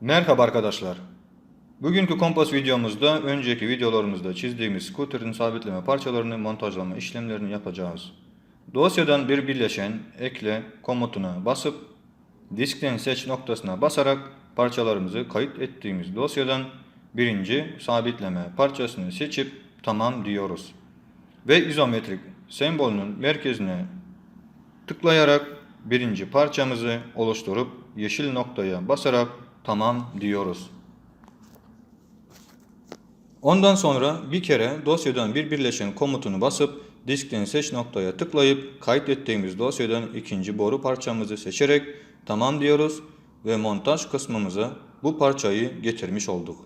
Merhaba arkadaşlar. Bugünkü kompas videomuzda önceki videolarımızda çizdiğimiz scooter'ın sabitleme parçalarını montajlama işlemlerini yapacağız. Dosyadan bir birleşen ekle komutuna basıp diskten seç noktasına basarak parçalarımızı kayıt ettiğimiz dosyadan birinci sabitleme parçasını seçip tamam diyoruz. Ve izometrik sembolünün merkezine tıklayarak birinci parçamızı oluşturup yeşil noktaya basarak tamam diyoruz. Ondan sonra bir kere dosyadan bir birleşen komutunu basıp diskten seç noktaya tıklayıp kaydettiğimiz dosyadan ikinci boru parçamızı seçerek tamam diyoruz ve montaj kısmımıza bu parçayı getirmiş olduk.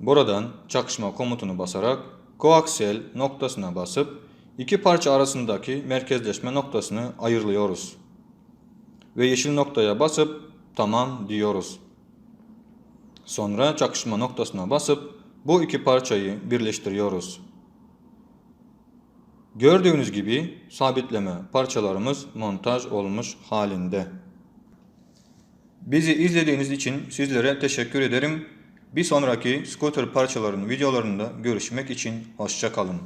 Buradan çakışma komutunu basarak koaksiyel noktasına basıp iki parça arasındaki merkezleşme noktasını ayırlıyoruz. Ve yeşil noktaya basıp tamam diyoruz. Sonra çakışma noktasına basıp bu iki parçayı birleştiriyoruz. Gördüğünüz gibi sabitleme parçalarımız montaj olmuş halinde. Bizi izlediğiniz için sizlere teşekkür ederim. Bir sonraki scooter parçalarının videolarında görüşmek için hoşça kalın.